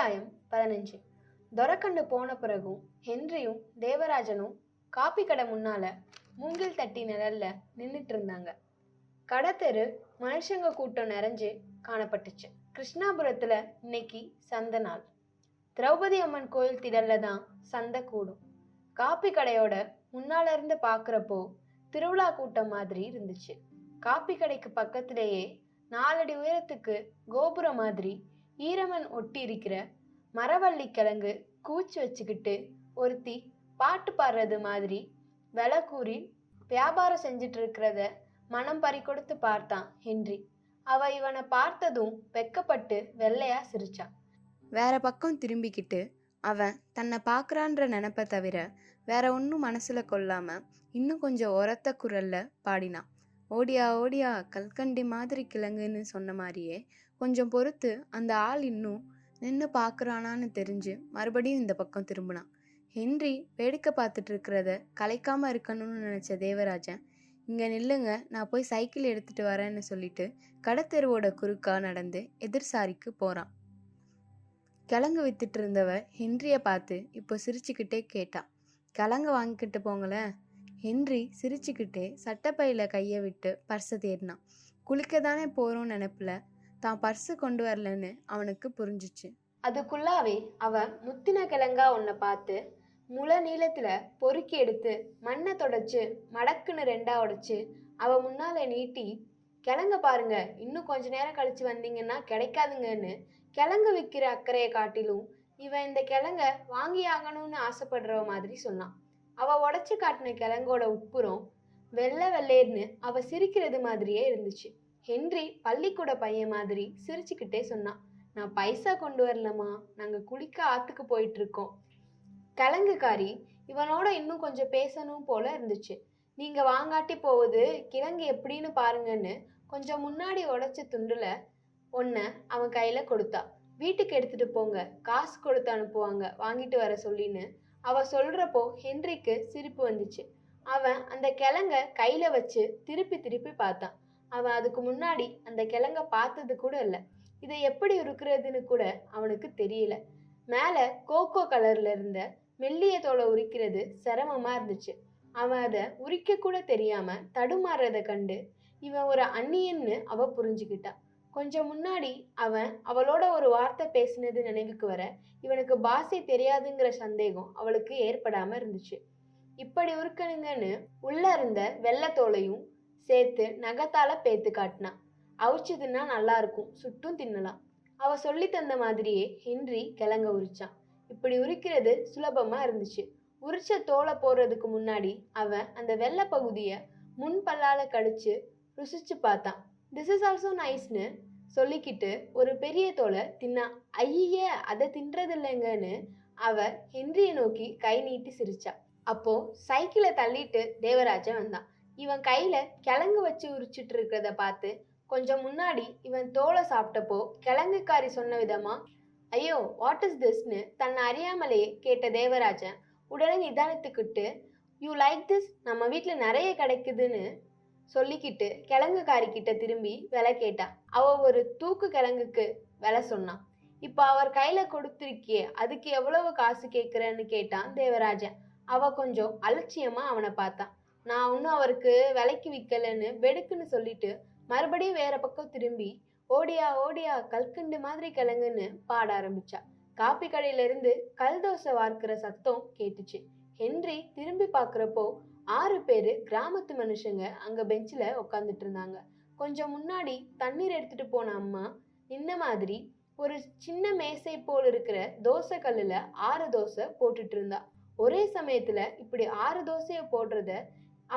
அத்தியாயம் பதினஞ்சு. தொரக்கண்டு போன பிறகும் ஹென்ரியும் தேவராஜனும் காப்பி கடை முன்னால மூங்கில் தட்டி நிழல்ல நின்னுட்டு இருந்தாங்க. கடத்தெரு மனுஷங்க கூட்டம் நிறைஞ்சு காணப்பட்டுச்சு. கிருஷ்ணாபுரத்துல இன்னைக்கு சந்த நாள். திரௌபதி அம்மன் கோயில் திடல்ல தான் சந்தை கூடும். காப்பி கடையோட முன்னால இருந்து பாக்குறப்போ திருவிழா கூட்டம் மாதிரி இருந்துச்சு. காப்பி கடைக்கு பக்கத்திலேயே நாலடி உயரத்துக்கு கோபுரம் மாதிரி ஈரமன் ஒட்டி இருக்கிற மரவள்ளி கிழங்கு கூச்சு வச்சுக்கிட்டு ஒருத்தி பாட்டு பாடுறது மாதிரி விலை கூறி வியாபாரம் செஞ்சுட்டு இருக்கிறத மனம் பறி கொடுத்து பார்த்தான் ஹென்றி. அவ இவனை பார்த்ததும் வெக்கப்பட்டு வெள்ளையா சிரிச்சான் வேற பக்கம் திரும்பிக்கிட்டு அவன் தன்னை பார்க்குறான்ற நினப்பை தவிர வேற ஒன்றும் மனசில் கொள்ளாம இன்னும் கொஞ்சம் உரத்த குரல்ல பாடினான். ஓடியா ஓடியா கல்கண்டி மாதிரி கிழங்குன்னு சொன்ன மாதிரியே கொஞ்சம் பொறுத்து அந்த ஆள் இன்னும் நின்று பார்க்குறானான்னு தெரிஞ்சு மறுபடியும் இந்த பக்கம் திரும்பினான். ஹென்றி வேடிக்கை பார்த்துட்டு இருக்கிறத கலைக்காமல் இருக்கணும்னு நினச்ச தேவராஜன் இங்கே நில்லுங்க நான் போய் சைக்கிள் எடுத்துட்டு வரேன்னு சொல்லிட்டு கடத்தெருவோட குறுக்கா நடந்து எதிர்சாரிக்கு போகிறான் கிழங்கு வித்துட்டு இருந்தவ ஹென்ரியை பார்த்து இப்போ சிரிச்சுக்கிட்டே கேட்டான் கிழங்கு வாங்கிக்கிட்டு போங்களேன்? ஹென்றி சிரிச்சுக்கிட்டே சட்டப்பையில் கையை விட்டு பர்ஸை தேடினான். குளிக்க தானே போகிறோம்னு நினைப்புல தான் பர்ஸு கொண்டு வரலன்னு அவனுக்கு புரிஞ்சிச்சு. அதுக்குள்ளாவே அவன் முத்தின கிழங்கா உன்னை பார்த்து முள நீளத்துல பொறுக்கி எடுத்து மண்ணை தொடச்சு மடக்குன்னு ரெண்டா உடைச்சு அவ முன்னால நீட்டி கிழங்க பாருங்க இன்னும் கொஞ்ச நேரம் கழிச்சு வந்தீங்கன்னா கிடைக்காதுங்கன்னு கிழங்கு விற்கிற அக்கறையை காட்டிலும் இவன் இந்த கிழங்க வாங்கி ஆகணும்னு ஆசைப்படுறவ மாதிரி சொன்னான். அவ உடச்சு காட்டின கிழங்கோட உட்புறம் வெள்ளை வெள்ளேர்னு அவ சிரிக்கிறது மாதிரியே இருந்துச்சு. ஹென்றி பள்ளிக்கூட பையன் மாதிரி சிரிச்சுக்கிட்டே சொன்னான். நான் பைசா கொண்டு வரலம்மா. நாங்கள் குளிக்க ஆற்றுக்கு போயிட்டு இருக்கோம் கிழங்குக்காரி இவனோட இன்னும் கொஞ்சம் பேசணும் போல இருந்துச்சு. நீங்கள் வாங்காட்டி போகுது கிழங்கு எப்படின்னு பாருங்கன்னு கொஞ்சம் முன்னாடி உடைச்ச துண்டில் ஒன்றை அவன் கையில் கொடுத்தா. வீட்டுக்கு எடுத்துகிட்டு போங்க. காசு கொடுத்து அனுப்புவாங்க. வாங்கிட்டு வர சொல்லின்னு அவள் சொல்கிறப்போ ஹென்ரிக்கு சிரிப்பு வந்துச்சு. அவன் அந்த கிழங்க கையில் வச்சு திருப்பி திருப்பி பார்த்தான். அவன் அதுக்கு முன்னாடி அந்த கிழங்க பார்த்தது கூட இல்லை. இதை எப்படி உருக்குறதுன்னு கூட அவனுக்கு தெரியல. மேலே கோகோ கலர்ல இருந்த மெல்லிய தோலை உரிக்கிறது சிரமமா இருந்துச்சு. அவன் அதை உரிக்க கூட தெரியாம தடுமாறுறதை கண்டு இவன் ஒரு அந்நியன்னு அவ புரிஞ்சுக்கிட்டா. கொஞ்சம் முன்னாடி அவன் அவளோட ஒரு வார்த்தை பேசினது நினைவுக்கு வர இவனுக்கு பாஷை தெரியாதுங்கிற சந்தேகம் அவளுக்கு ஏற்படாம இருந்துச்சு. இப்படி உருக்கணுங்கன்னு உள்ள இருந்த வெள்ளத்தோலையும் சேர்த்து நகத்தால பேத்து காட்டினான் அவிச்சதுன்னா நல்லா இருக்கும் சுட்டும் தின்னலாம். அவ சொல்லி தந்த மாதிரியே ஹென்றி கிழங்க உரிச்சான். இப்படி உரிக்கிறது சுலபமா இருந்துச்சு. உரிச்ச தோலை போடுறதுக்கு முன்னாடி அவன் அந்த வெள்ளை பகுதியை முன் பல்லால கடிச்சு ருசிச்சு பார்த்தான். திஸ் இஸ் ஆல்சோ நைஸ்னு சொல்லிக்கிட்டு ஒரு பெரிய தோலை தின்னா. ஐய அதை தின்றது இல்லைங்கன்னு அவ ஹென்ரியை நோக்கி கை நீட்டி சிரிச்சா. அப்போ சைக்கிளை தள்ளிட்டு தேவராஜன் வந்தான். இவன் கையில கிழங்கு வச்சு உரிச்சிட்டு இருக்கிறத பார்த்து கொஞ்சம் முன்னாடி இவன் தோலை சாப்பிட்டப்போ கிழங்குக்காரி சொன்ன விதமா ஐயோ வாட் இஸ் திஸ்னு தன்னை அறியாமலேயே கேட்ட தேவராஜன் உடனே நிதானித்துக்கிட்டு யூ லைக் திஸ் நம்ம வீட்டில் நிறைய கிடைக்குதுன்னு சொல்லிக்கிட்டு கிழங்குக்காரி கிட்ட திரும்பி விலை கேட்டா. அவ ஒரு தூக்கு கிழங்குக்கு விலை சொன்னான் இப்போ அவர் கையில கொடுத்துருக்கியே அதுக்கு எவ்வளவு காசு கேட்குறேன்னு கேட்டான் தேவராஜன். அவ கொஞ்சம் அலட்சியமா அவனை பார்த்தான் நான் இன்னும் அவருக்கு விலைக்கு விற்கலன்னு வெடுக்குன்னு சொல்லிட்டு மறுபடியும் வேற பக்கம் திரும்பி ஓடியா ஓடியா கல்கண்டு மாதிரி கிழங்குன்னு பாட ஆரம்பிச்சா. காப்பி கடையிலிருந்து கல் தோசை வார்க்கிற சத்தம் கேட்டுச்சு. ஹென்றி திரும்பி பார்க்குறப்போ ஆறு பேர் கிராமத்து மனுஷங்க அங்கே பெஞ்சில் உட்காந்துட்டு இருந்தாங்க. கொஞ்சம் முன்னாடி தண்ணீர் எடுத்துட்டு போன அம்மா நின்ன மாதிரி ஒரு சின்ன மேசை போல் இருக்கிற தோசை கல்லில் ஆறு தோசை போட்டுட்டு இருந்தா. ஒரே சமயத்தில் இப்படி ஆறு தோசையை போடுறத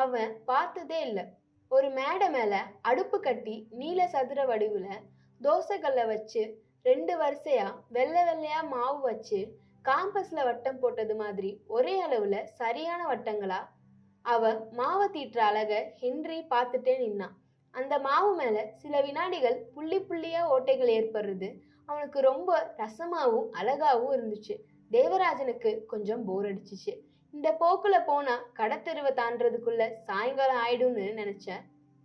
அவன் பார்த்ததே இல்லை. ஒரு மேடை மேலே அடுப்பு கட்டி நீல சதுர வடிவில் தோசைக்கல்லை வச்சு ரெண்டு வரிசையாக வெள்ளை வெள்ளையாக மாவு வச்சு காம்பஸில் வட்டம் போட்டது மாதிரி ஒரே அளவில் சரியான வட்டங்களா? அவ மாவை தீட்டுற அழக ஹென்றி பார்த்துட்டே நின்னான் அந்த மாவு மேலே சில வினாடிகள் புள்ளி புள்ளியாக ஓட்டைகள் ஏற்படுறது அவனுக்கு ரொம்ப ரசமாகவும் அழகாகவும் இருந்துச்சு. தேவராஜனுக்கு கொஞ்சம் போர் அடிச்சிச்சு. இந்த போக்குல போனா கடத்தெருவை தாண்டறதுக்குள்ள சாயங்காலம் ஆயிடும்னு நினைச்ச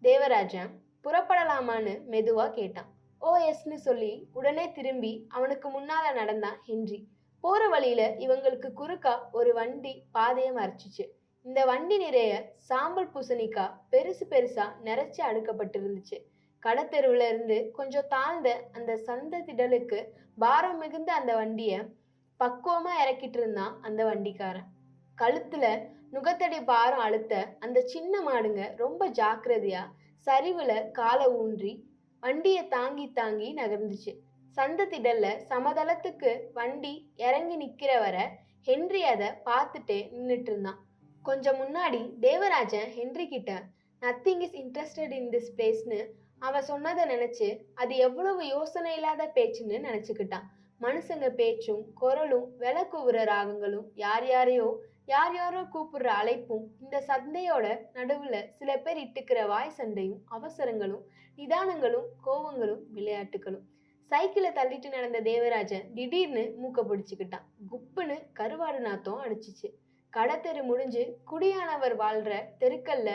தேவராஜன் புறப்படலாமான்னு மெதுவா கேட்டான். ஓ எஸ்ன்னு சொல்லி உடனே திரும்பி அவனுக்கு முன்னால நடந்தான் ஹென்றி. போற வழியில இவங்களுக்கு குறுக்கா ஒரு வண்டி பாதையை மறைச்சிச்சு. இந்த வண்டி நிறைய சாம்பல் பூசணிக்காய் பெருசு பெருசா அடுக்கப்பட்டு அடுக்கப்பட்டிருந்துச்சு. கடத்தெருவுல இருந்து கொஞ்சம் தாழ்ந்த அந்த சந்த திடலுக்கு பாரம் மிகுந்த அந்த வண்டிய பக்குவமா இறக்கிட்டு இருந்தான் அந்த வண்டிக்காரன். கழுத்துல நுகத்தடி பாரம் அழுத்த அந்த சின்ன மாடுங்க ரொம்ப ஜாக்கிரதையா சரிவுல காலை ஊன்றி வண்டியை தாங்கி தாங்கி நகர்ந்துச்சு. சந்த திடல்ல சமதளத்துக்கு வண்டி இறங்கி நிக்கிற வர ஹென்றி அதை பார்த்துட்டே நின்றுட்டு இருந்தான் கொஞ்சம் முன்னாடி தேவராஜன் ஹென்றி கிட்ட nothing is interested in this பிளேஸ்னு அவன் சொன்னதை நினைச்சு அது எவ்வளவு யோசனை இல்லாத பேச்சுன்னு நினைச்சுக்கிட்டான். மனுஷங்க பேச்சும் குரலும் விலை கூவுற ராகங்களும் யார் யாரையோ யார் யாரோ கூப்பிடுற அழைப்பும் இந்த சந்தையோட நடுவில் சில பேர் இட்டுக்கிற வாய் சண்டையும் அவசரங்களும் நிதானங்களும் கோவங்களும் விளையாட்டுகளும் சைக்கிளை தள்ளிட்டு நடந்த தேவராஜன் திடீர்னு மூக்க பிடிச்சிக்கிட்டான். குப்புன்னு கருவாடு நாத்தம் அடிச்சிச்சு. கடத்தெரு முடிஞ்சு குடியானவர் வாழ்ற தெருக்கல்ல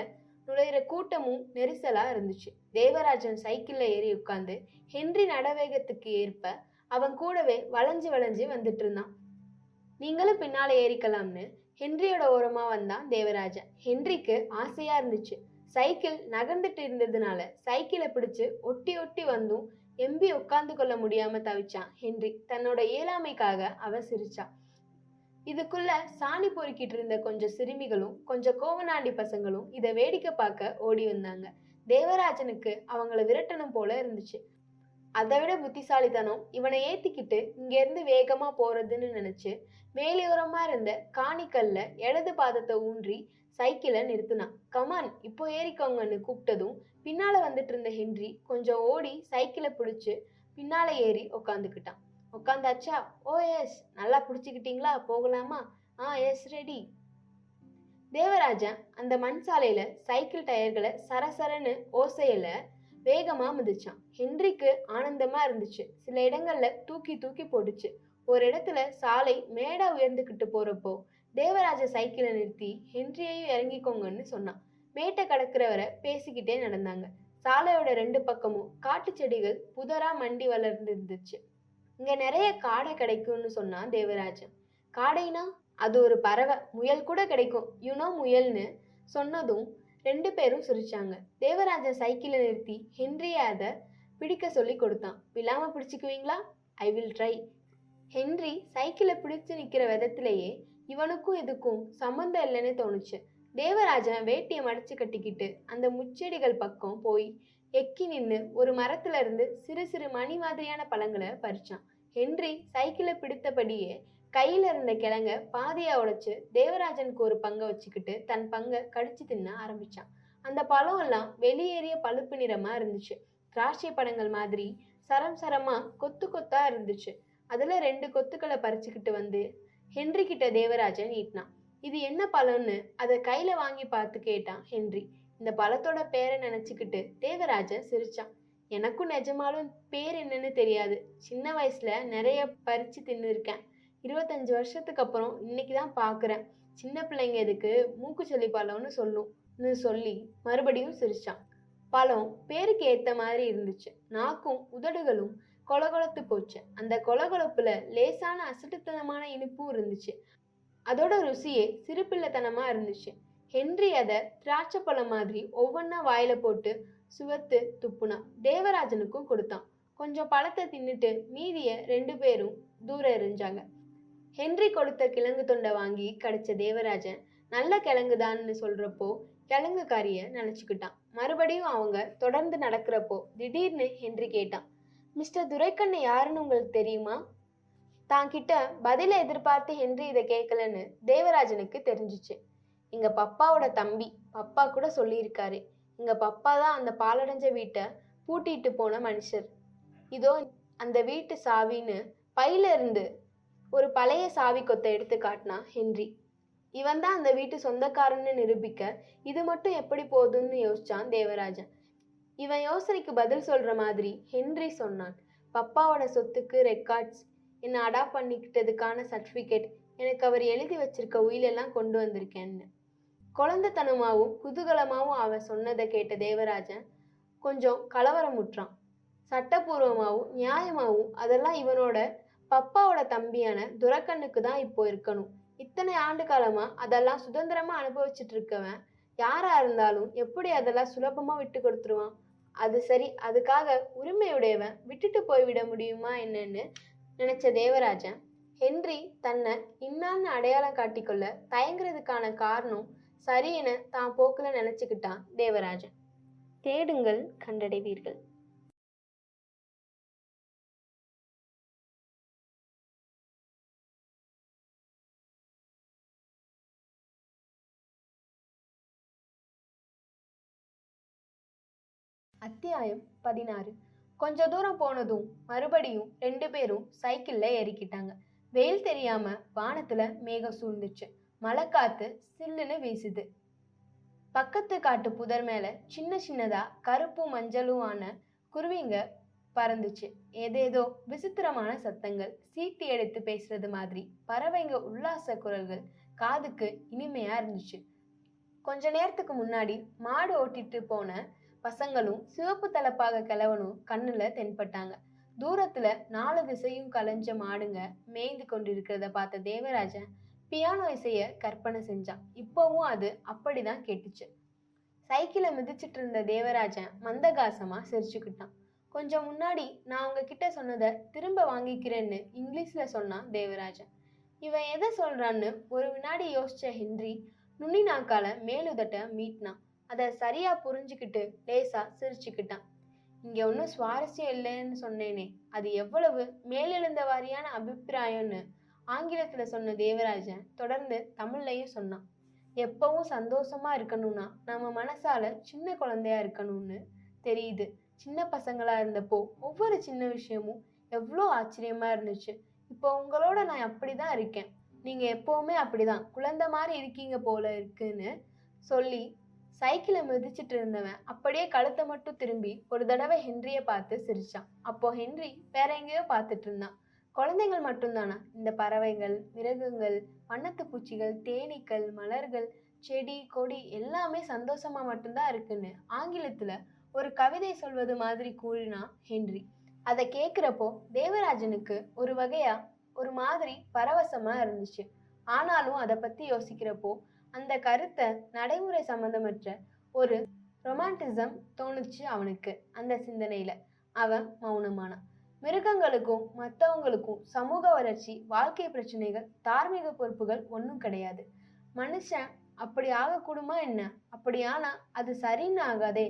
நுழையிற கூட்டமும் நெரிசலா இருந்துச்சு. தேவராஜன் சைக்கிள்ல ஏறி உட்கார்ந்து ஹென்றி நடவேகத்துக்கு ஏற்ப அவன் கூடவே வளைஞ்சு வளைஞ்சு வந்துட்டு இருந்தான். நீங்களும் பின்னால ஏறிக்கலாம்னு ஹென்ரியோட ஓரமாக வந்தான் தேவராஜன். ஹென்ரிக்கு ஆசையாக இருந்துச்சு. சைக்கிள் நகர்ந்துட்டு இருந்ததுனால சைக்கிளை பிடிச்சு ஒட்டி ஒட்டி வந்தும் எம்பி உட்கார்ந்து கொள்ள முடியாம தவிச்சான் ஹென்றி தன்னோட இயலாமைக்காக அவ சிரிச்சான் இதுக்குள்ள சாணி பொறுக்கிட்டு இருந்த கொஞ்சம் சிறுமிகளும் கொஞ்சம் கோவனாண்டி பசங்களும் இதை வேடிக்கை பார்க்க ஓடி வந்தாங்க. தேவராஜனுக்கு அவங்கள விரட்டணும் போல இருந்துச்சு. அதை விட புத்திசாலித்தனம் இவனை ஏத்திக்கிட்டு இங்கேருந்து வேகமா போறதுன்னு நினைச்சு வேலையோரமா இருந்த காணிக்கல்ல இடது பாதத்தை ஊன்றி சைக்கிளை நிறுத்தினான். கமான் இப்போ ஏறிக்கோங்கன்னு கூப்பிட்டதும் பின்னால வந்துட்டு இருந்த ஹென்றி கொஞ்சம் ஓடி சைக்கிளை பிடிச்சு பின்னால ஏறி உக்காந்துக்கிட்டான். உக்காந்தாச்சா? Oh, ஓ எஸ் நல்லா பிடிச்சிக்கிட்டீங்களா? போகலாமா? ஆ எஸ் ரெடி தேவராஜன் அந்த மண் சாலையில சைக்கிள் டயர்களை சரசரன்னு ஓசையில வேகமா மிதிச்சான். ஹென்ரிக்கு ஆனந்தமா இருந்துச்சு. சில இடங்கள்ல தூக்கி தூக்கி போட்டுச்சு. ஒரு இடத்துல சாலை மேடா உயர்ந்துகிட்டு போறப்போ தேவராஜ சைக்கிளை நிறுத்தி ஹென்ரியையும் இறங்கிக்கோங்கன்னு சொன்னான். மேட்டை கடக்கிறவரை பேசிக்கிட்டே நடந்தாங்க. சாலையோட ரெண்டு பக்கமும் காட்டு செடிகள் புதரா மண்டி வளர்ந்து இருந்துச்சு இங்க நிறைய காடை கிடைக்கும்னு சொன்னான் தேவராஜன். காடைனா அது ஒரு பறவை. முயல் கூட கிடைக்கும். யூனோ முயல்னு சொன்னதும் ரெண்டு பேரும் சிரிச்சாங்க. தேவராஜன் சைக்கிளை நிறுத்தி ஹென்ரியை அதை பிடிக்க சொல்லி கொடுத்தான். விழாம பிடிச்சிக்குவீங்களா? I will try. ஹென்றி சைக்கிளை பிடிச்சு நிற்கிற விதத்திலேயே இவனுக்கும் இதுக்கும் சம்மந்தம் இல்லைன்னு தோணுச்சு. தேவராஜன் வேட்டியை மடிச்சு கட்டிக்கிட்டு அந்த முச்செடிகள் பக்கம் போய் எக்கி நின்று ஒரு மரத்துல இருந்து சிறு சிறு மணி மாதிரியான பழங்களை பறிச்சான். ஹென்றி சைக்கிளை பிடித்தபடியே கையில இருந்த கிழங்க பாதியா உடைச்சு தேவராஜனுக்கு ஒரு பங்கை வச்சுக்கிட்டு தன் பங்கை கடிச்சு தின்ன ஆரம்பிச்சான். அந்த பழம் எல்லாம் வெளியேறிய பழுப்பு நிறமா இருந்துச்சு. திராட்சை படங்கள் மாதிரி சரம் சரமா கொத்து கொத்தா இருந்துச்சு. அதுல ரெண்டு கொத்துக்களை பறிச்சுக்கிட்டு வந்து ஹென்றி கிட்ட தேவராஜன் ஈட்டினான். இது என்ன பழம்னு அதை கையில வாங்கி பார்த்து கேட்டான் ஹென்றி. இந்த பழத்தோட பேரை நினைச்சுக்கிட்டு தேவராஜன் சிரிச்சான். எனக்கும் நிஜமாலும் பேர் என்னன்னு தெரியாது. சின்ன வயசுல நிறைய பறிச்சு தின்னு இருக்கேன் இருபத்தஞ்சு வருஷத்துக்கு அப்புறம் இன்னைக்கு தான் பார்க்குறேன் சின்ன பிள்ளைங்க இதுக்கு மூக்குச்சொல்லி பழம்னு சொல்லும்னு சொல்லி மறுபடியும் சிரிச்சான். பழம் பேருக்கு ஏற்ற மாதிரி இருந்துச்சு. நாக்கும் உதடுகளும் கொலகொலத்து போச்சு. அந்த கொலகொலப்புல லேசான அசட்டுத்தனமான இனிப்பும் இருந்துச்சு. அதோட ருசியே சிறுபிள்ளைத்தனமா இருந்துச்சு. ஹென்றி அதை திராட்சை பழம் மாதிரி ஒவ்வொன்றா வாயில போட்டு சுவத்து துப்புனான். தேவராஜனுக்கும் கொடுத்தான். கொஞ்சம் பழத்தை தின்னுட்டு மீதிய ரெண்டு பேரும் தூரம் எரிஞ்சாங்க ஹென்றி கொடுத்த கிழங்கு தொண்டை வாங்கி கிடைச்ச தேவராஜன் நல்ல கிழங்குதான்னு சொல்றப்போ கிழங்குக்காரிய நினச்சிக்கிட்டான். மறுபடியும் அவங்க தொடர்ந்து நடக்கிறப்போ திடீர்னு ஹென்றி கேட்டான் மிஸ்டர் துரைக்கண்ணு யாருன்னு உங்களுக்கு தெரியுமா? தான் கிட்ட பதிலை எதிர்பார்த்து ஹென்றி இதை கேட்கலன்னு தேவராஜனுக்கு தெரிஞ்சுச்சு. எங்க பப்பாவோட தம்பி பப்பா கூட சொல்லியிருக்காரு. எங்க பப்பா தான் அந்த பாலடைஞ்ச வீட்டை பூட்டிட்டு போன மனுஷர். இதோ அந்த வீட்டு சாவின்னு பையில இருந்து ஒரு பழைய சாவி கொத்தை எடுத்து காட்டினா ஹென்றி. இவன் தான் அந்த வீட்டு சொந்தக்காரன்னு நிரூபிக்க இது மட்டும் எப்படி போகுதுன்னு யோசிச்சான் தேவராஜன். இவன் யோசனைக்கு பதில் சொல்ற மாதிரி ஹென்றி சொன்னான் பப்பாவோட சொத்துக்கு ரெக்கார்ட்ஸ் என்னை அடாப்ட் பண்ணிக்கிட்டதுக்கான சர்டிஃபிகேட் எனக்கு அவர் எழுதி வச்சிருக்க உயிலெல்லாம் கொண்டு வந்திருக்கேன்னு. குழந்தைத்தனமாவும் குதூகலமாகவும் அவன் சொன்னதை கேட்ட தேவராஜன் கொஞ்சம் கலவரமுற்றான். சட்டபூர்வமாகவும் நியாயமாகவும் அதெல்லாம் இவனோட பப்பாவோட தம்பியான துரக்கண்ணுக்கு தான் இப்போ இருக்கணும். இத்தனை ஆண்டு காலமா அதெல்லாம் சுதந்திரமா அனுபவிச்சுட்டு இருக்கவன். யாரா இருந்தாலும் எப்படி அதெல்லாம் சுலபமா விட்டு கொடுத்துருவான்? அது சரி அதுக்காக உரிமையுடையவன் விட்டுட்டு போய்விட முடியுமா என்னன்னு நினைச்ச தேவராஜன் ஹென்றி தன்னை இன்னான்னு அடையாளம் காட்டிக்கொள்ள தயங்குறதுக்கான காரணம் சரின்னு தான் போக்குல நினைச்சுக்கிட்டான் தேவராஜன். தேடுங்கள் கண்டடைவீர்கள். அத்தியாயம் பதினாறு. கொஞ்ச தூரம் போனதும் மறுபடியும் ரெண்டு பேரும் சைக்கிள்ல ஏறிக்கிட்டாங்க. வெயில் தெரியாம வானத்துல மேகம் சூழ்ந்துச்சு. மழை காத்து சில்லுன்னு வீசுது. பக்கத்து காட்டு புதர் மேல சின்ன சின்னதா கருப்பும் மஞ்சளும் ஆன குருவிங்க பறந்துச்சு. ஏதேதோ விசித்திரமான சத்தங்கள் சீட்டி எடுத்து பேசுறது மாதிரி பறவைங்க உல்லாச குரல்கள் காதுக்கு இனிமையா இருந்துச்சு. கொஞ்ச நேரத்துக்கு முன்னாடி மாடு ஓட்டிட்டு போன பசங்களும் சிவப்பு தலப்பாக கிழவனும் கண்ணுல தென்பட்டாங்க. தூரத்துல நாலு திசையும் கலைஞ்ச மாடுங்க மேய்ந்து கொண்டிருக்கிறத பார்த்த தேவராஜன் பியானோ இசைய கற்பனை செஞ்சான். இப்போவும் அது அப்படிதான் கேட்டுச்சு. சைக்கிளை மிதிச்சிட்டு இருந்த தேவராஜன் மந்தகாசமா சிரிச்சுக்கிட்டான். கொஞ்சம் முன்னாடி நான் உங்ககிட்ட சொன்னதை திரும்ப வாங்கிக்கிறேன்னு இங்கிலீஷ்ல சொன்னான் தேவராஜன். இவன் எதை சொல்றான்னு ஒரு வினாடி யோசிச்ச ஹென்றி நுனி நாக்கால மேலுதட்ட மீட்னான் அதை சரியா புரிஞ்சுக்கிட்டு லேசா சிரிச்சுக்கிட்டான். இங்க ஒன்றும் சுவாரஸ்யம் இல்லைன்னு சொன்னேனே அது எவ்வளவு மேலெழுந்த வாரியான அபிப்பிராயம்னு ஆங்கிலத்துல சொன்ன தேவராஜன் தொடர்ந்து தமிழ்லையும் சொன்னான். எப்பவும் சந்தோஷமா இருக்கணும்னா நம்ம மனசால சின்ன குழந்தையா இருக்கணும்னு தெரியுது. சின்ன பசங்களா இருந்தப்போ ஒவ்வொரு சின்ன விஷயமும் எவ்வளோ ஆச்சரியமா இருந்துச்சு. இப்போ உங்களோட நான் அப்படிதான் இருக்கேன். நீங்க எப்பவுமே அப்படிதான். குழந்தை மாதிரி இருக்கீங்க போல இருக்குன்னு சொல்லி சைக்கிளை மிதிச்சிட்டு இருந்தவன் அப்படியே கழுத்தை மட்டும் திரும்பி ஒரு தடவை ஹென்ரியை பார்த்து சிரிச்சான். அப்போ ஹென்றி வேற எங்கேயோ பார்த்துட்டு இருந்தான். குழந்தைகள் மட்டும்தானா? இந்த பறவைகள் மிருகங்கள் வண்ணத்து பூச்சிகள் தேனீக்கள் மலர்கள் செடி கொடி எல்லாமே சந்தோஷமா மட்டும்தான் இருக்குன்னு ஆங்கிலத்துல ஒரு கவிதை சொல்வது மாதிரி கூறினா ஹென்றி அதை கேட்குறப்போ தேவராஜனுக்கு ஒரு வகையா ஒரு மாதிரி பரவசமா இருந்துச்சு. ஆனாலும் அதை பத்தி யோசிக்கிறப்போ அந்த கருத்தை நடைமுறை சம்மந்தமற்ற ஒரு ரொமான்டிசம் தோணுச்சு அவனுக்கு அந்த சிந்தனையில். அவன் மௌனமானான். மிருகங்களுக்கும் மற்றவங்களுக்கும் சமூக வளர்ச்சி வாழ்க்கை பிரச்சனைகள் தார்மீக பொறுப்புகள் ஒன்றும் கிடையாது. மனுஷன் அப்படி ஆகக்கூடுமா என்ன? அப்படி அது சரின்னு ஆகாதே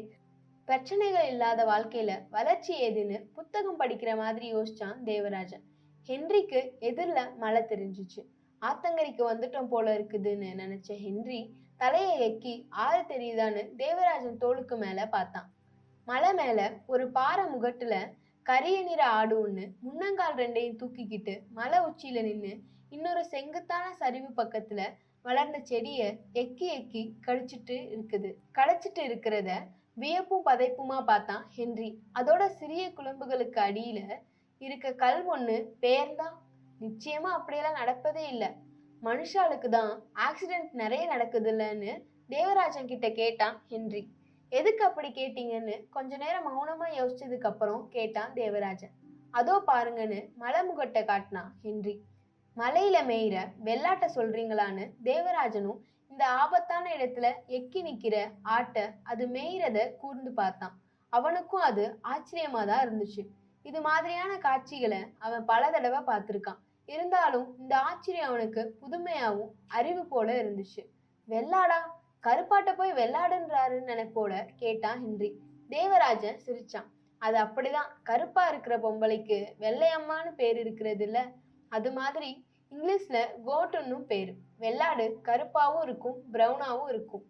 பிரச்சனைகள் இல்லாத வாழ்க்கையில வளர்ச்சி ஏதுன்னு புத்தகம் படிக்கிற மாதிரி யோசிச்சான் தேவராஜன். ஹென்ரிக்கு எதிரில் மழை தெரிஞ்சிச்சு. ஆத்தங்கரிக்கு வந்துட்டோம் போல இருக்குதுன்னு நினைச்ச ஹென்றி தலையை எக்கி ஆறு தெரியுதான்னு தேவராஜன் தோளுக்கு மேல பார்த்தான். மலை மேல ஒரு பாறை முகட்டுல கரிய நிற ஆடு ஒண்ணு முன்னங்கால் ரெண்டையும் தூக்கிக்கிட்டு மலை உச்சியில நின்னு இன்னொரு செங்குத்தான சரிவு பக்கத்துல வளர்ந்த செடிய எக்கி எக்கி கடிச்சிட்டு இருக்குது. கடிச்சிட்டு இருக்கிறத வியப்பும் பதைப்புமா பார்த்தான் ஹென்றி. அதோட சிறிய குழம்புகளுக்கு அடியில இருக்க கல் ஒண்ணு பெயர்ந்தான் நிச்சயமா அப்படியெல்லாம் நடப்பதே இல்லை. மனுஷாளுக்கு தான் ஆக்சிடென்ட் நிறைய நடக்குதுல்லன்னு தேவராஜன் கிட்ட கேட்டான் ஹென்றி. எதுக்கு அப்படி கேட்டீங்கன்னு கொஞ்ச நேரம் மௌனமா யோசிச்சதுக்கு அப்புறம் கேட்டான் தேவராஜன். அதோ பாருங்கன்னு மலை முகட்டை காட்டினான் ஹென்றி. மலையில மேயிற வெள்ளாட்ட சொல்றீங்களான்னு தேவராஜனும் இந்த ஆபத்தான இடத்துல எக்கி நிக்கிற ஆட்டை அது மேயிறத கூர்ந்து பார்த்தான். அவனுக்கும் அது ஆச்சரியமா தான் இருந்துச்சு. இது மாதிரியான காட்சிகளை அவன் பல தடவை பார்த்திருக்கான். இருந்தாலும் இந்த ஆச்சரியம் அவனுக்கு புதுமையாகவும் அறிவு போல இருந்துச்சு. வெள்ளாடா கருப்பாட்ட போய் வெள்ளாடுன்றாருன்னு நினைப்போட கேட்டான் ஹென்றி. தேவராஜன் சிரிச்சான். அது அப்படிதான் கருப்பா இருக்கிற பொம்பளைக்கு வெள்ளையம்மான்னு பேர் இருக்கிறது இல்ல அது மாதிரி இங்கிலீஷ்ல கோட்டுன்னு பேர். வெள்ளாடு கருப்பாவும் இருக்கும் பிரவுனாவும் இருக்கும்.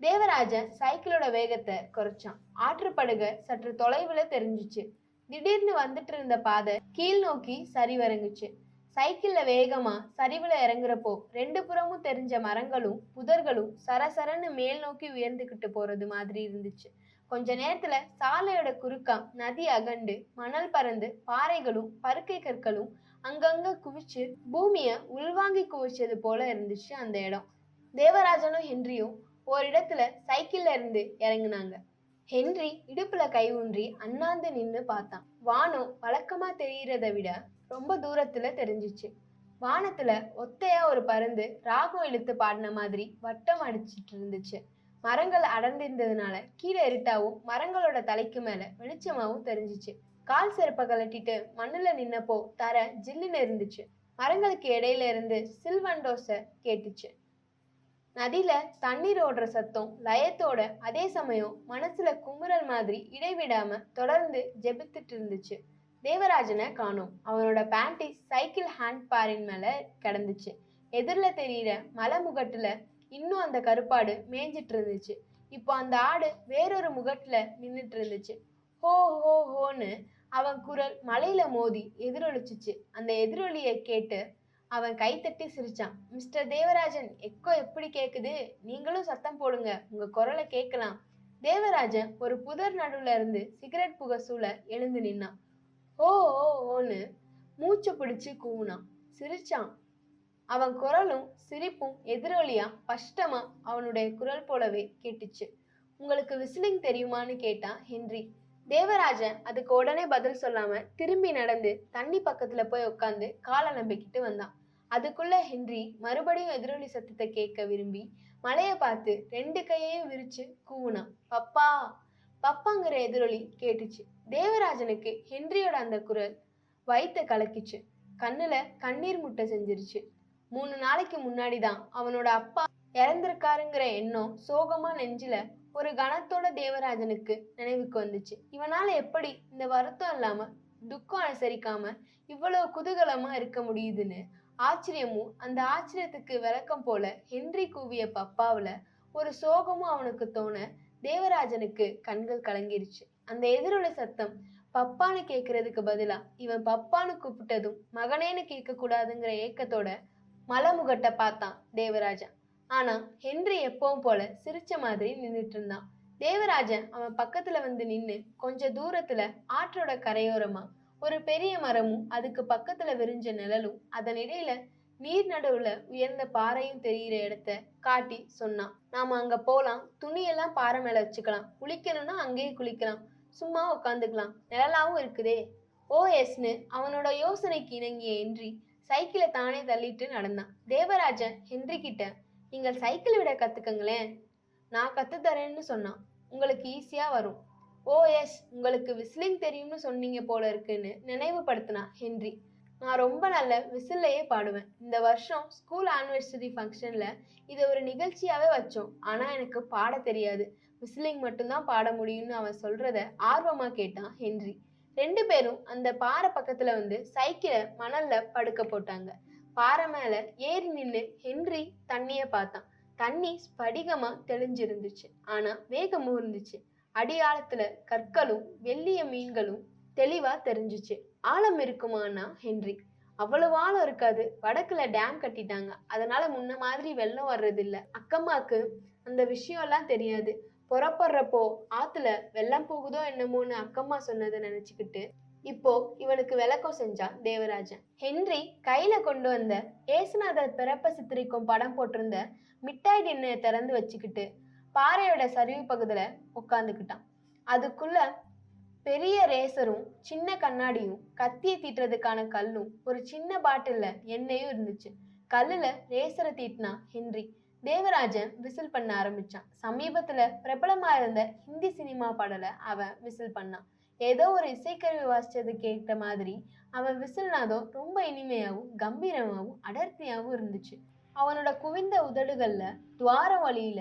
தேவராஜன் சைக்கிளோட வேகத்தை குறைச்சான். ஆற்றுப்படுகை சற்று தொலைவில் தெரிஞ்சுச்சு. திடீர்னு வந்துட்டு இருந்த பாதை கீழ் நோக்கி சரிவரங்குச்சு. சைக்கிளில் வேகமாக சரிவில் இறங்குறப்போ ரெண்டு புறமும் தெரிஞ்ச மரங்களும் புதர்களும் சரசரன்னு மேல் நோக்கி உயர்ந்துக்கிட்டு போகிறது மாதிரி இருந்துச்சு. கொஞ்ச நேரத்துல சாலையோட குறுக்கா நதி அகண்டு மணல் பறந்து பாறைகளும் பருக்கை கற்களும் அங்கங்க குவிச்சு பூமிய உள்வாங்கி குவிச்சது போல இருந்துச்சு அந்த இடம். தேவராஜனும் ஹென்ரியும் ஓரிடத்துல சைக்கிள்ல இருந்து இறங்குனாங்க. ஹென்றி இடுப்புல கை ஊன்றி அண்ணாந்து நின்னு பார்த்தான். வானம் வழக்கமா தெரியறதை விட ரொம்ப தூரத்துல தெரிஞ்சிச்சு. வானத்துல ஒத்தையா ஒரு பருந்து ராகம் இழுத்து பாடின மாதிரி வட்டம் அடிச்சிட்டு இருந்துச்சு. மரங்கள் அடர்ந்திருந்ததுனால கீழே இருட்டாவும் மரங்களோட தலைக்கு மேல வெளிச்சமாவும் தெரிஞ்சிச்சு. கால் செருப்பை கலட்டிட்டு மண்ணுல நின்னப்போ தர ஜில்லுன்னு இருந்துச்சு. மரங்களுக்கு இடையில இருந்து சில்வண்டோச கேட்டுச்சு. நதியில தண்ணீர் ஓடுற சத்தம் லயத்தோட அதே சமயம் மனசுல குமுறல் மாதிரி இடைவிடாம தொடர்ந்து ஜெபித்துட்டு இருந்துச்சு. தேவராஜனை காணோம். அவனோட பேண்டி சைக்கிள் ஹேண்ட் பாரின் மேலே கிடந்துச்சு. எதிரில் தெரியிற மலை முகட்டில் இன்னும் அந்த கருப்பாடு மேய்ஞ்சிட்டு இருந்துச்சு இப்போ அந்த ஆடு வேறொரு முகட்டில் நின்றுட்டு இருந்துச்சு ஹோ ஹோ ஹோன்னு அவன் குரல் மலையில மோதி எதிரொலிச்சிச்சு. அந்த எதிரொலியை கேட்டு அவன் கைத்தட்டி சிரிச்சான். மிஸ்டர் தேவராஜன் எக்கோ எப்படி கேட்குது நீங்களும் சத்தம் போடுங்க. உங்க குரலை கேட்கலாம். தேவராஜன் ஒரு புதர் நடுவுல இருந்து சிகரெட் புகை சூழ எழுந்து நின்னான். ஓ ஓ ஓன்னு மூச்சு பிடிச்சு கூவுனான். சிரிச்சான். அவன் குரலும் சிரிப்பும் எதிரொலியா ஸ்பஷ்டமா அவனுடைய குரல் போலவே கேட்டுச்சு. உங்களுக்கு விசிலிங் தெரியுமான்னு கேட்டான் ஹென்றி. தேவராஜன் அதுக்கு உடனே பதில் சொல்லாம திரும்பி நடந்து தண்ணி பக்கத்துல போய் உட்காந்து காலை நம்பிக்கிட்டு வந்தான். அதுக்குள்ள ஹென்றி மறுபடியும் எதிரொலி சத்தத்தை கேட்க விரும்பி மலையை பார்த்து ரெண்டு கையையும் விரிச்சு கூவுனான். பப்பா பப்பாங்கிற எதிரொலி கேட்டுச்சு. தேவராஜனுக்கு ஹென்ரியோட அந்த குரல் வயிற்ற கலக்கிச்சு. கண்ணுல கண்ணீர் முட்டை செஞ்சிருச்சு. மூணு நாளைக்கு முன்னாடி தான் அவனோட அப்பா இறந்திருக்காருங்கிற எண்ணம் சோகமா நெஞ்சில ஒரு கணத்தோட தேவராஜனுக்கு நினைவுக்கு வந்துச்சு. இவனால எப்படி இந்த வருத்தம் இல்லாம துக்கம் அனுசரிக்காம இவ்வளவு குதூகலமா இருக்க முடியுதுன்னு ஆச்சரியமும் அந்த ஆச்சரியத்துக்கு விளக்கம் போல ஹென்றி கூவிய பப்பாவில் ஒரு சோகமும் அவனுக்கு தோண தேவராஜனுக்கு கண்கள் கலங்கிருச்சு. அந்த எதிரொலி சத்தம் பப்பான்னு கேட்கறதுக்கு பதிலா? இவன் பப்பான்னு கூப்பிட்டதும் மகனேன்னு கேட்க கூடாதுங்கிற ஏக்கத்தோட மலமுகட்டை பார்த்தான் தேவராஜன். ஆனா ஹென்றி எப்பவும் போல சிரிச்ச மாதிரி நின்றுட்டு இருந்தான். தேவராஜன் அவன் பக்கத்துல வந்து நின்னு கொஞ்ச தூரத்துல ஆற்றோட கரையோரமா ஒரு பெரிய மரமும் அதுக்கு பக்கத்துல விரிஞ்ச நிழலும் அதன் இடையில நீர் நடுவுல உயர்ந்த பாறையும் தெரியிற இடத்த காட்டி சொன்னான். நாம அங்க போலாம். துணியெல்லாம் பாறை மேல வச்சுக்கலாம். குளிக்கணும்னா அங்கேயே குளிக்கலாம். சும்மா உட்காந்துக்கலாம் நிழலாவும் இருக்குதே. ஓ எஸ்னு அவனோட யோசனைக்கு இணங்கிய ஹென்றி சைக்கிளை தானே தள்ளிட்டு நடந்தான். தேவராஜன் ஹென்றி கிட்ட நீங்கள் சைக்கிள் விட கத்துக்கங்களேன். நான் கத்து தரேன்னு சொன்னான். உங்களுக்கு ஈஸியா வரும். ஓ எஸ் உங்களுக்கு விசிலிங் தெரியும்னு சொன்னீங்க போல இருக்குன்னு நினைவுபடுத்தினான் ஹென்றி. நான் ரொம்ப நல்ல விசில்லையே பாடுவேன். இந்த வருஷம் ஸ்கூல் ஆனிவர்சரி ஃபங்க்ஷனில் இதை ஒரு நிகழ்ச்சியாகவே வச்சோம். ஆனால் எனக்கு பாட தெரியாது. விசிலிங் மட்டும்தான் பாட முடியும்னு அவன் சொல்கிறத ஆர்வமாக கேட்டான் ஹென்றி. ரெண்டு பேரும் அந்த பாறை பக்கத்தில் வந்து சைக்கிளை மணலில் படுக்க போட்டாங்க. பாறை மேலே ஏறி நின்று ஹென்றி தண்ணியை பார்த்தான். தண்ணி ஸ்படிகமாக தெளிஞ்சிருந்துச்சு. ஆனால் வேகமும் இருந்துச்சு அடியாளத்தில் கற்களும் வெள்ளிய மீன்களும் தெளிவா தெரிஞ்சுச்சு. ஆழம் இருக்குமானா ஹென்றி. அவ்வளவு ஆழம் இருக்காது. வடக்குல டேம் கட்டிட்டாங்க. அதனால முன்ன மாதிரி வெள்ளம் வர்றது இல்ல அக்கம்மாக்கு அந்த விஷயம் எல்லாம் தெரியாது. புறப்படுறப்போ ஆத்துல வெள்ளம் போகுதோ என்னமோன்னு அக்கம்மா சொன்னதை நினைச்சுக்கிட்டு இப்போ இவனுக்கு விளக்கம் செஞ்சா தேவராஜன். ஹென்றி கையில கொண்டு வந்த ஏசுநாதர் பிறப்ப சித்தரிக்கும் படம் போட்டிருந்த மிட்டாய் டின்னை திறந்து வச்சுக்கிட்டு பாறையோட சரிவு பகுதியில உட்காந்துக்கிட்டான் அதுக்குள்ள பெரிய ரேசரும் சின்ன கண்ணாடியும் கத்தியை தீட்டுறதுக்கான கல்லும் ஒரு சின்ன பாட்டில்ல எண்ணெயும் இருந்துச்சு. கல்லுல ரேசரை தீட்டினா ஹென்றி. தேவராஜன் விசில் பண்ண ஆரம்பிச்சான். சமீபத்துல பிரபலமா இருந்த ஹிந்தி சினிமா பாடலை அவன் விசில் பண்ணான். ஏதோ ஒரு இசைக்கருவி வாசிச்சது கேட்ட மாதிரி அவன் விசில்னாதோ ரொம்ப இனிமையாகவும் கம்பீரமாகவும் அடர்த்தியாகவும் இருந்துச்சு. அவனோட குவிந்த உதடுகளில் துவார வழியில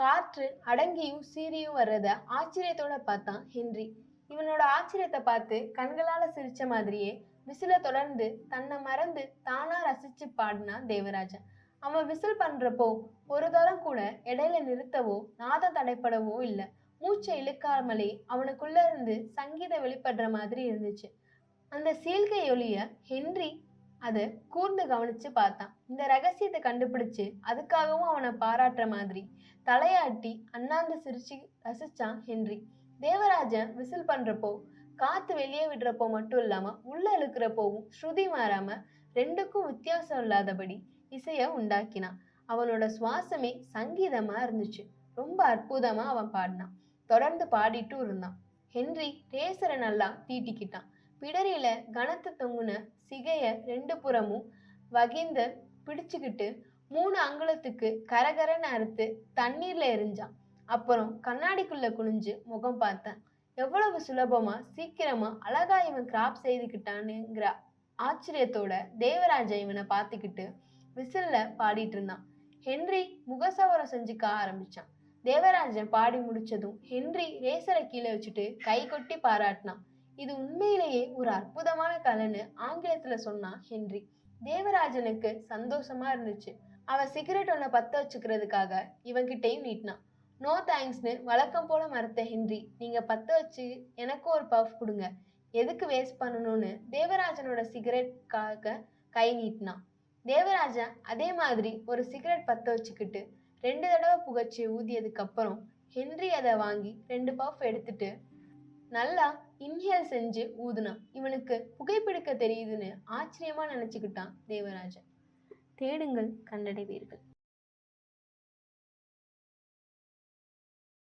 காற்று அடங்கியும் சீரியும் வர்றத ஆச்சரியத்தோட பார்த்தான் ஹென்றி. இவனோட ஆச்சரியத்தை பார்த்து கண்களால சிரிச்ச மாதிரியே விசில தொடர்ந்து தன்னை மறந்து தானா ரசிச்சு பாடினான் தேவராஜன். அவன் விசில் பண்றப்போ ஒரு தரம் கூட இடையில நிறுத்தவோ நாதம் தடைப்படவோ இல்லை. மூச்சை இழுக்காமலே அவனுக்குள்ள இருந்து சங்கீதம் வெளிப்படுற மாதிரி இருந்துச்சு. அந்த சீல்கை ஒளிய ஹென்றி அதை கூர்ந்து கவனிச்சு பார்த்தான். இந்த ரகசியத்தை கண்டுபிடிச்சு அதுக்காகவும் அவனை பாராட்டுற மாதிரி. தலையாட்டி அண்ணாந்து சிரிச்சு ரசிச்சான் ஹென்றி. தேவராஜன் விசில் பண்றப்போ காத்து வெளியே விடுறப்போ மட்டும் இல்லாம உள்ள இழுக்கிறப்போவும் ஸ்ருதி மாறாம ரெண்டுக்கும் வித்தியாசம் இல்லாதபடி இசைய உண்டாக்கினான். அவனோட சுவாசமே சங்கீதமா இருந்துச்சு. ரொம்ப அற்புதமா அவன் பாடினான். தொடர்ந்து பாடிட்டும் இருந்தான். ஹென்றி ரேசரை நல்லா தீட்டிக்கிட்டான். பிடரியில கனத்து தொங்குன சிகைய ரெண்டு புறமும் வகிந்த பிடிச்சுக்கிட்டு மூணு அங்குலத்துக்கு கரகரன்னு அறுத்து தண்ணீர்ல எரிஞ்சான். அப்புறம் கண்ணாடிக்குள்ள குனிஞ்சு முகம் பார்த்தேன். எவ்வளவு சுலபமா சீக்கிரமா அழகா இவன் கிராப் செய்துக்கிட்டானுங்கிற ஆச்சரியத்தோட தேவராஜ இவனை பார்த்துக்கிட்டு விசில்ல பாடிட்டு இருந்தான். ஹென்றி முகசவரம் செஞ்சுக்க ஆரம்பிச்சான். தேவராஜன் பாடி முடிச்சதும் ஹென்றி ரேசரை கீழே வச்சுட்டு கை கொட்டி பாராட்டினான். இது உண்மையிலேயே ஒரு அற்புதமான கலைன்னு ஆங்கிலத்துல சொன்னான் ஹென்றி. தேவராஜனுக்கு சந்தோஷமா இருந்துச்சு. அவன் சிகரெட் ஒன்ன பத்த வச்சுக்கிறதுக்காக இவன்கிட்டயும் நீட்டினான் நோ தேங்க்ஸ்னு வழக்கம் போல மறுத்த ஹென்றி நீங்க பத்த வச்சு எனக்கும் ஒரு பஃப் கொடுங்க. எதுக்கு வேஸ்ட் பண்ணணும்னு தேவராஜனோட சிகரெட்காக கை நீட்டினான் தேவராஜன் அதே மாதிரி ஒரு சிகரெட் பத்த வச்சுக்கிட்டு ரெண்டு தடவை புகச்சி ஊதியதுக்கு அப்புறம் ஹென்றி அதை வாங்கி ரெண்டு பஃப் எடுத்துட்டு நல்லா இன்ஹேல் செஞ்சு ஊதுனான் இவனுக்கு புகைப்பிடிக்க தெரியுதுன்னு ஆச்சரியமாக நினச்சிக்கிட்டான் தேவராஜன். தேடுங்கள் கண்டடைவீர்கள்.